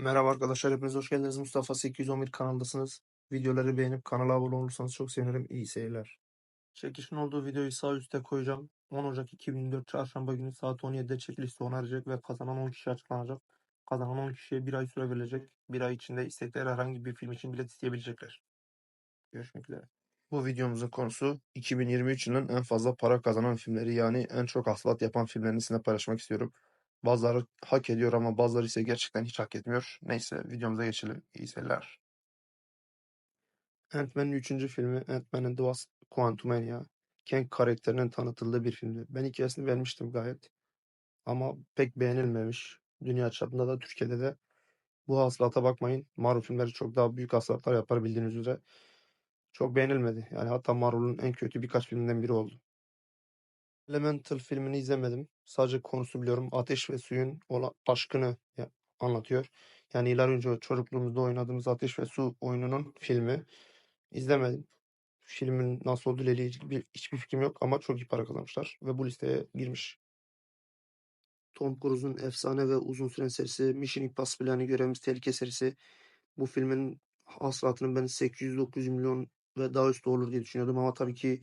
Merhaba arkadaşlar, hepiniz hoş geldiniz. Mustafa 811 kanaldasınız. Videoları beğenip kanala abone olursanız çok sevinirim. İyi seyirler. Çekişin olduğu videoyu sağ üstte koyacağım. 10 Ocak 2024 Çarşamba günü saat 17'de çekiliş sona erecek ve kazanan 10 kişi açıklanacak. Kazanan 10 kişiye bir ay süre verilecek. Bir ay içinde istekleri herhangi bir film için bilet isteyebilecekler. Görüşmek üzere. Bu videomuzun konusu 2023 yılının en fazla para kazanan filmleri yani en çok hasılat yapan filmlerini sizinle paylaşmak istiyorum. Bazıları hak ediyor ama bazıları ise gerçekten hiç hak etmiyor. Neyse videomuza geçelim. İyi seyirler. Ant-Man'in 3. filmi Ant-Man and the Wasp Quantumania. Kang karakterinin tanıtıldığı bir filmdi. Ben hikayesini vermiştim gayet. Ama pek beğenilmemiş. Dünya çapında da Türkiye'de de. Bu hasılata bakmayın. Marvel filmleri çok daha büyük hasılatlar yapar bildiğiniz üzere. Çok beğenilmedi. Yani hatta Marvel'ın en kötü birkaç filminden biri oldu. Elemental filmini izlemedim. Sadece konusu biliyorum. Ateş ve suyun aşkını anlatıyor. Yani yıllar önce çocukluğumuzda oynadığımız Ateş ve Su oyununun filmi. İzlemedim. Filmin nasıl olduğuyla ilgili bir hiçbir fikrim yok ama çok iyi para kazanmışlar ve bu listeye girmiş. Tom Cruise'un efsane ve uzun süren serisi Mission Impossible yani Görevimiz Tehlike serisi. Bu filmin hasılatının ben 800-900 milyon ve daha üstü olur diye düşünüyordum ama tabii ki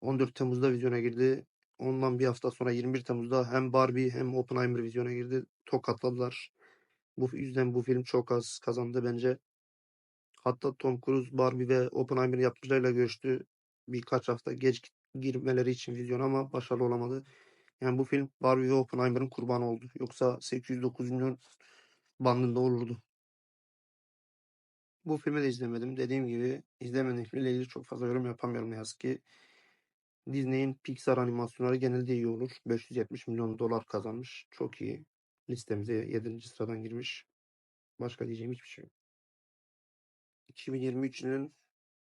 14 Temmuz'da vizyona girdi. Ondan bir hafta sonra 21 Temmuz'da hem Barbie hem Oppenheimer vizyona girdi. Tokatladılar. Bu yüzden bu film çok az kazandı bence. Hatta Tom Cruise Barbie ve Oppenheimer yapımcılarıyla görüştü. Birkaç hafta geç girmeleri için vizyona ama başarılı olamadı. Yani bu film Barbie ve Oppenheimer'ın kurbanı oldu. Yoksa 800-900 milyon bandında olurdu. Bu filmi de izlemedim. Dediğim gibi izlemediğim filmle ilgili çok fazla yorum yapamıyorum ne yazık ki. Disney'in Pixar animasyonları genelde iyi olur. 570 milyon dolar kazanmış. Çok iyi. Listemize 7. sıradan girmiş. Başka diyeceğim hiçbir şey yok. 2023 yılının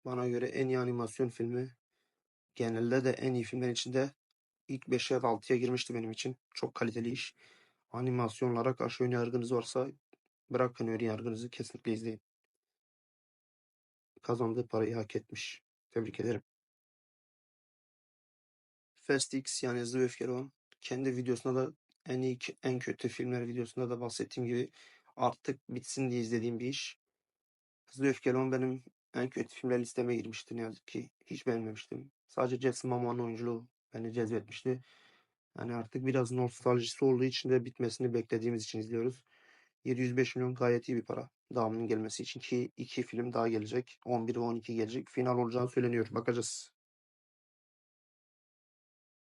bana göre en iyi animasyon filmi. Genelde de en iyi filmler içinde ilk 5'e 6'ya girmişti benim için. Çok kaliteli iş. Animasyonlara karşı ön yargınız varsa bırakın ön yargınızı kesinlikle izleyin. Kazandığı parayı hak etmiş. Tebrik ederim. Fast X yani Hızlı ve Öfkeli olan kendi videosunda da en iyi en kötü filmler videosunda da bahsettiğim gibi artık bitsin diye izlediğim bir iş. Hızlı Öfkeli olan benim en kötü filmler listeme girmişti ne yazık ki. Hiç beğenmemiştim. Sadece Jason Momoa'nın oyunculuğu beni cezbetmişti. Yani artık biraz nostaljisi olduğu için de bitmesini beklediğimiz için izliyoruz. 705 milyon gayet iyi bir para. Devamının gelmesi için ki iki film daha gelecek. 11 ve 12 gelecek. Final olacağını söyleniyor. Bakacağız.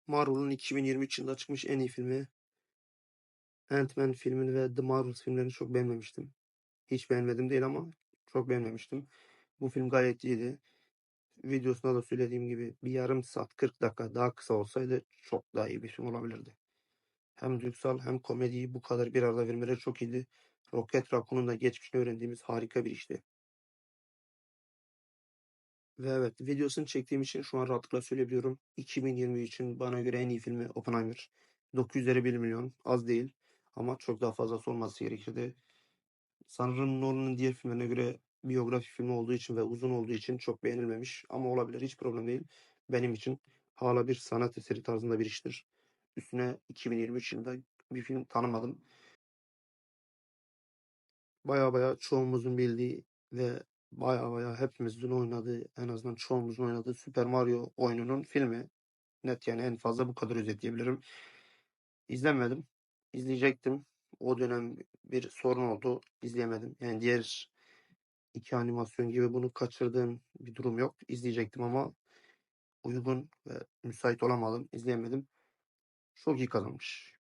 Marvel'ın 2023 yılında çıkmış en iyi filmi. Ant-Man filmini ve The Marvels filmlerini çok beğenmemiştim. Hiç beğenmedim değil ama çok beğenmemiştim. Bu film gayet iyiydi. Videosunda da söylediğim gibi bir yarım saat 40 dakika daha kısa olsaydı çok daha iyi bir film olabilirdi. Hem duygusal hem komediyi bu kadar bir arada vermeleri çok iyiydi. Rocket Raccoon'un da geçmişini öğrendiğimiz harika bir işti. Ve evet videosunu çektiğim için şu an rahatlıkla söyleyebiliyorum. 2023'ün bana göre en iyi filmi Oppenheimer. 951 milyon az değil ama çok daha fazla olması gerekirdi. Sanırım Nolan'ın diğer filmlerine göre biyografi filmi olduğu için ve uzun olduğu için çok beğenilmemiş ama olabilir hiç problem değil. Benim için hala bir sanat eseri tarzında bir iştir. Üstüne 2023 yılında bir film tanımadım. Baya baya çoğumuzun bildiği ve baya baya hepimizin oynadığı en azından çoğumuzun oynadığı Super Mario oyununun filmi. Net yani en fazla bu kadar özetleyebilirim. İzlemedim. İzleyecektim. O dönem bir sorun oldu. İzleyemedim. Yani diğer iki animasyon gibi bunu kaçırdığım bir durum yok. İzleyecektim ama uygun ve müsait olamadım. İzleyemedim. Çok iyi kazanmış.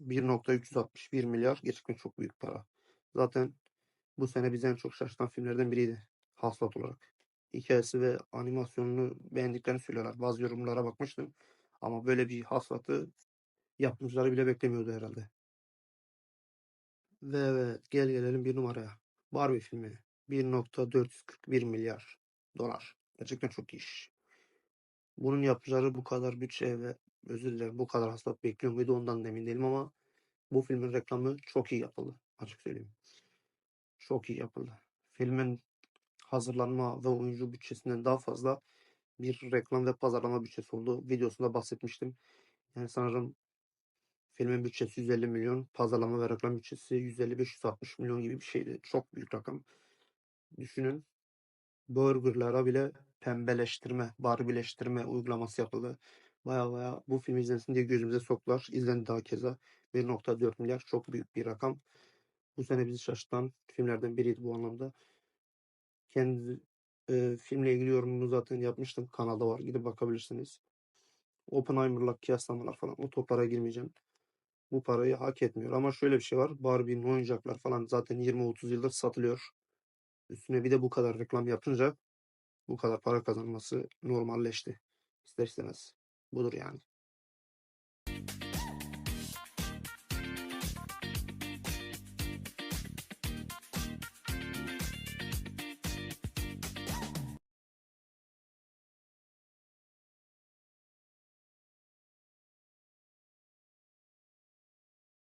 1.361 milyar gerçekten çok büyük para. Zaten bu sene bizi en çok şaşırtan filmlerden biriydi. Haslat olarak. Hikayesi ve animasyonunu beğendiklerini söylüyorlar. Bazı yorumlara bakmıştım. Ama böyle bir haslatı yapımcıları bile beklemiyordu herhalde. Ve evet gel gelelim bir numaraya. Barbie filmi. 1.441 milyar dolar. Gerçekten çok iş. Bunun yapımcıları bu kadar bütçe ve özür dilerim bu kadar haslat bekliyor muydu ondan da emin değilim ama bu filmin reklamı çok iyi yapıldı. Açık söyleyeyim. Çok iyi yapıldı. Filmin hazırlanma ve oyuncu bütçesinden daha fazla bir reklam ve pazarlama bütçesi oldu. Videosunda bahsetmiştim. Yani sanırım Filmin bütçesi 150 milyon. Pazarlama ve reklam bütçesi 150-560 milyon gibi bir şeydi. Çok büyük rakam. Düşünün. Burgerlara bile pembeleştirme, barbileştirme uygulaması yapıldı. Baya baya bu film izlensin diye gözümüze soktular. İzlendi daha keza. 1.4 milyar çok büyük bir rakam. Bu sene bizi şaşırtan filmlerden biriydi bu anlamda. Kendi e, filmle ilgili yorumumu zaten yapmıştım. Kanalda var. Gidip bakabilirsiniz. Oppenheimer'la kıyaslamalar falan. O toplara girmeyeceğim. Bu parayı hak etmiyor. Ama şöyle bir şey var. Barbie'nin oyuncaklar falan zaten 20-30 yıldır satılıyor. Üstüne bir de bu kadar reklam yapınca bu kadar para kazanması normalleşti. İster istemez. Budur yani.